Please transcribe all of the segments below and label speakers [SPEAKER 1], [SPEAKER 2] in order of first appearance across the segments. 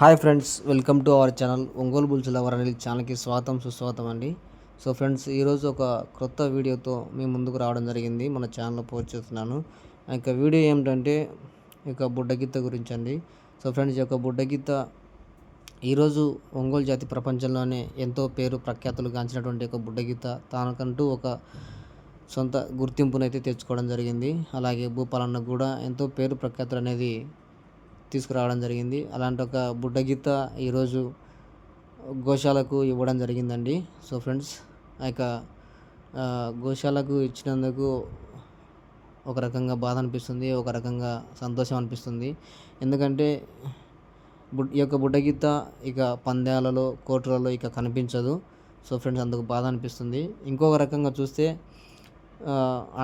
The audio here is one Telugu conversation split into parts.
[SPEAKER 1] Hi friends welcome to our channel Ongole బుల్చుల వరణి ఛానల్కి స్వాగతం సుస్వాగతం అండి. సో ఫ్రెండ్స్ ఈరోజు ఒక క్రొత్త వీడియోతో మీ ముందుకు రావడం జరిగింది మన ఛానల్లో పోస్ట్ చేస్తున్నాను. ఇక వీడియో ఏమిటంటే ఇక బుడ్డగీత గురించి అండి. సో ఫ్రెండ్స్ ఈ యొక్క బుడ్డగీత ఈరోజు ఒంగోలు జాతి ప్రపంచంలోనే ఎంతో పేరు ప్రఖ్యాతులు గాంచినటువంటి ఒక బుడ్డగీత తానకంటూ ఒక సొంత గుర్తింపునైతే తెచ్చుకోవడం జరిగింది. అలాగే భూపాలన్న కూడా ఎంతో పేరు ప్రఖ్యాతులు అనేది తీసుకురావడం జరిగింది. అలాంటి ఒక బుడ్డ గీత ఈరోజు గోశాలకు ఇవ్వడం జరిగిందండి. సో ఫ్రెండ్స్ ఆ యొక్క గోశాలకు ఇచ్చినందుకు ఒక రకంగా బాధ అనిపిస్తుంది ఒక రకంగా సంతోషం అనిపిస్తుంది. ఎందుకంటే బుడ్ ఈ యొక్క బుడ్డగీత ఇక పందాలలో కోర్టులలో ఇక కనిపించదు. సో ఫ్రెండ్స్ అందుకు బాధ అనిపిస్తుంది. ఇంకొక రకంగా చూస్తే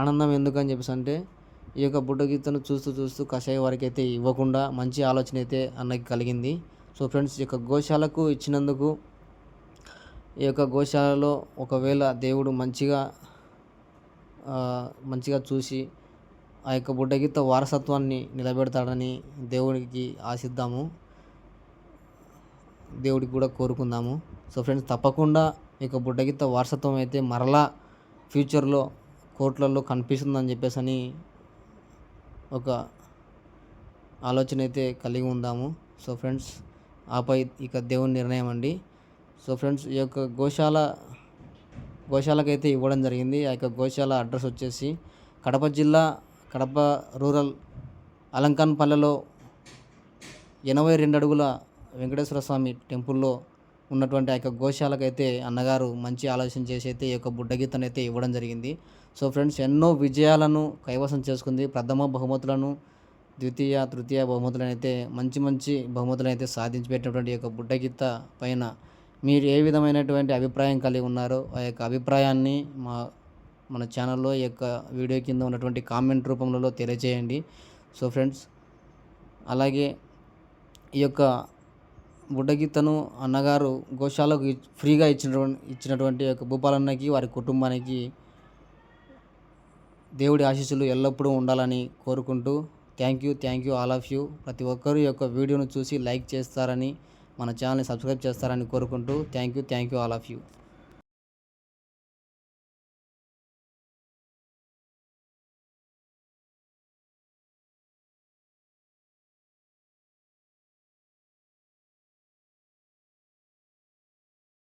[SPEAKER 1] ఆనందం ఎందుకని చెప్పేసి అంటే ఈ యొక్క బుడ్డగీతను చూస్తూ చూస్తూ కషాయ వారికి అయితే ఇవ్వకుండా మంచి ఆలోచన అయితే అన్నకి కలిగింది. సో ఫ్రెండ్స్ ఈ యొక్క గోశాలకు ఇచ్చినందుకు ఈ యొక్క గోశాలలో ఒకవేళ దేవుడు మంచిగా మంచిగా చూసి ఆ యొక్క బుడ్డగీత వారసత్వాన్ని నిలబెడతాడని దేవుడికి ఆశిద్దాము. దేవుడికి కూడా కోరుకుందాము. సో ఫ్రెండ్స్ తప్పకుండా ఈ యొక్క బుడ్డగీత వారసత్వం అయితే మరలా ఫ్యూచర్లో కోర్టులలో కనిపిస్తుందని చెప్పేసి అని ఒక ఆలోచన అయితే కలిగి ఉందాము. సో ఫ్రెండ్స్ ఆపై ఇక దేవుని నిర్ణయం అండి. సో ఫ్రెండ్స్ ఈ యొక్క గోశాల గోశాలకైతే ఇవ్వడం జరిగింది. ఆ యొక్క గోశాల అడ్రస్ వచ్చేసి కడప జిల్లా కడప రూరల్ అలంకాన్పల్లెలో ఎనభై రెండు అడుగుల వెంకటేశ్వర స్వామి టెంపుల్లో ఉన్నటువంటి ఆ యొక్క గోశాలకైతే అన్నగారు మంచి ఆలోచన చేసి అయితే ఈ యొక్క బుడ్డగీతను అయితే ఇవ్వడం జరిగింది. సో ఫ్రెండ్స్ ఎన్నో విజయాలను కైవసం చేసుకుంది. ప్రథమ బహుమతులను ద్వితీయ తృతీయ బహుమతులను అయితే మంచి మంచి బహుమతులను అయితే సాధించి పెట్టినటువంటి యొక్క బుడ్డగీత పైన మీరు ఏ విధమైనటువంటి అభిప్రాయం కలిగి ఉన్నారో ఆ యొక్క అభిప్రాయాన్ని మా మన ఛానల్లో ఈ యొక్క వీడియో కింద ఉన్నటువంటి కామెంట్ రూపంలో తెలియజేయండి. సో ఫ్రెండ్స్ అలాగే ఈ యొక్క బుడ్డగీతను అన్నగారు గోశాలకు ఫ్రీగా ఇచ్చినటువంటి ఇచ్చినటువంటి యొక్క భూపాలన్నకి వారి కుటుంబానికి దేవుడి ఆశీస్సులు ఎల్లప్పుడూ ఉండాలని కోరుకుంటూ thank you thank you all of you. ప్రతి ఒక్కరు యొక్క వీడియోను చూసి లైక్ చేస్తారని మన ఛానల్ని సబ్స్క్రైబ్ చేస్తారని కోరుకుంటూ thank you thank you all of you.